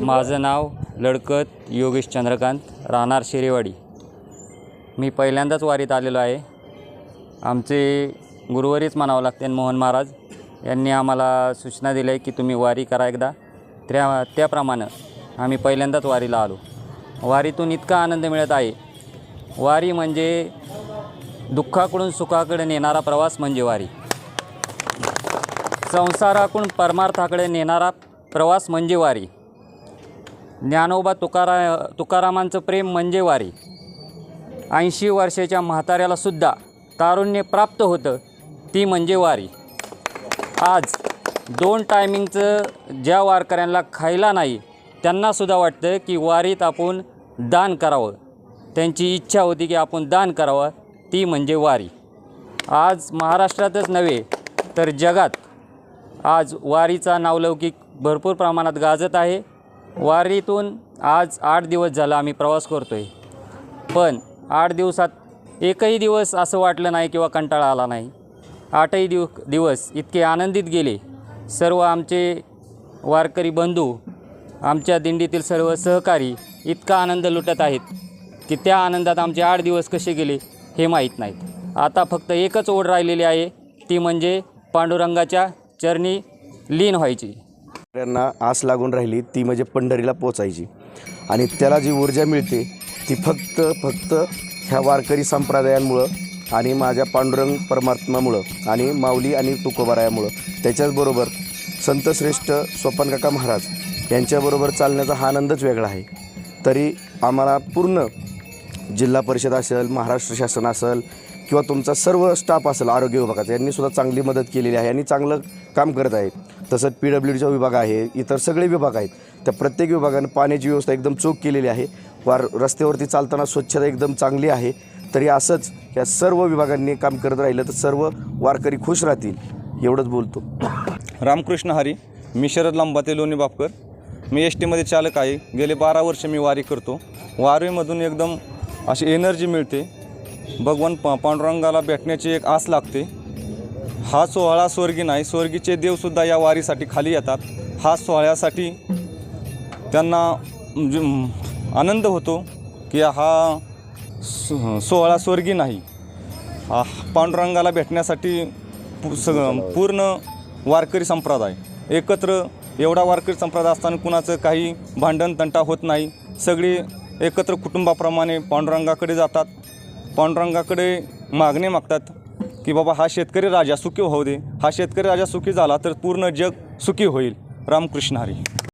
माझं नाव लडकत योगेश चंद्रकांत राहणार शेरेवाडी. मी पहिल्यांदाच वारीत आलेलो आहे. आमचे गुरुवारीच म्हणावं लागते मोहन महाराज यांनी आम्हाला सूचना दिल्या आहे की तुम्ही वारी करा एकदा. त्या त्याप्रमाणे आम्ही पहिल्यांदाच वारीला आलो. वारीतून इतका आनंद मिळत आहे. वारी म्हणजे दुःखाकडून सुखाकडे नेणारा प्रवास म्हणजे वारी. संसाराकडून परमार्थाकडे नेणारा प्रवास म्हणजे वारी. ज्ञानोबा तुकारा तुकारामांचं प्रेम म्हणजे वारी. ऐंशी वर्षाच्या म्हाताऱ्यालासुद्धा तारुण्य प्राप्त होतं ती म्हणजे वारी. आज दोन टायमिंगचं ज्या वारकऱ्यांना खायला नाही त्यांनासुद्धा वाटतं की वारीत आपण दान करावं. त्यांची इच्छा होती की आपण दान करावं ती म्हणजे वारी. आज महाराष्ट्रातच नव्हे तर जगात आज वारीचा नावलौकिक भरपूर प्रमाणात गाजत आहे. वारीतून आज आठ दिवस झाला आम्ही प्रवास करतो आहे पण आठ दिवसात एकही दिवस असं वाटलं नाही किंवा कंटाळा आला नाही. आठही दिव दिवस इतके आनंदित गेले. सर्व आमचे वारकरी बंधू आमच्या दिंडीतील सर्व सहकारी इतका आनंद लुटत आहेत की त्या आनंदात आमचे आठ दिवस कसे गेले हे माहीत नाहीत. आता फक्त एकच ओढ राहिलेली आहे ती म्हणजे पांडुरंगाच्या चरणी लीन व्हायची. त्यांना आस लागून राहिली ती म्हणजे पंढरीला पोचायची आणि त्याला जी ऊर्जा मिळते ती फक्त फक्त ह्या वारकरी संप्रदायांमुळं आणि माझ्या पांडुरंग परमात्मामुळं आणि माऊली आणि तुकोबारायामुळं. त्याच्याचबरोबर संतश्रेष्ठ स्वपनकाका महाराज यांच्याबरोबर चालण्याचा हा आनंदच वेगळा आहे. तरी आम्हाला पूर्ण जिल्हा परिषद असेल महाराष्ट्र शासन असेल किंवा तुमचा सर्व स्टाफ असेल आरोग्य विभागाचा यांनी सुद्धा चांगली मदत केलेली आहे. आणि चांगलं काम करत आहेत. तसंच पी डब्ल्यू डीचा विभाग आहे इतर सगळे विभाग आहेत. त्या प्रत्येक विभागानं पाण्याची व्यवस्था एकदम चोख केलेली आहे. वार रस्त्यावरती चालताना स्वच्छता एकदम चांगली आहे. तरी असंच या सर्व विभागांनी काम करत राहिलं तर सर्व वारकरी खुश राहतील एवढंच बोलतो. रामकृष्ण हरी मी शरद लांबाते लोणी बापकर. मी एस टीमध्ये चालक आहे. गेले बारा वर्ष मी वारी करतो. वारीमधून एकदम अशी एनर्जी मिळते. भगवान पा पांडुरंगाला भेटण्याची एक आस लागते. हा सोहळा स्वर्गी नाही स्वर्गीचे देवसुद्धा या वारीसाठी खाली येतात. हा सोहळ्यासाठी त्यांना म्हणजे आनंद होतो की हा सोहळा स्वर्गी नाही. पांडुरंगाला भेटण्यासाठी सग पूर्ण वारकरी संप्रदाय. एकत्र एवढा वारकरी संप्रदाय असताना कुणाचं काही भांडण तंटा होत नाही. सगळी एकत्र कुटुंबाप्रमाणे पांडुरंगाकडे जातात. पांडुरंगाकडे मागणे मागतात. की बाबा हा शेतकरी राजा सुखी होऊ दे. हा शेतकरी राजा सुखी झाला तर पूर्ण जग सुखी होईल. रामकृष्ण हरी.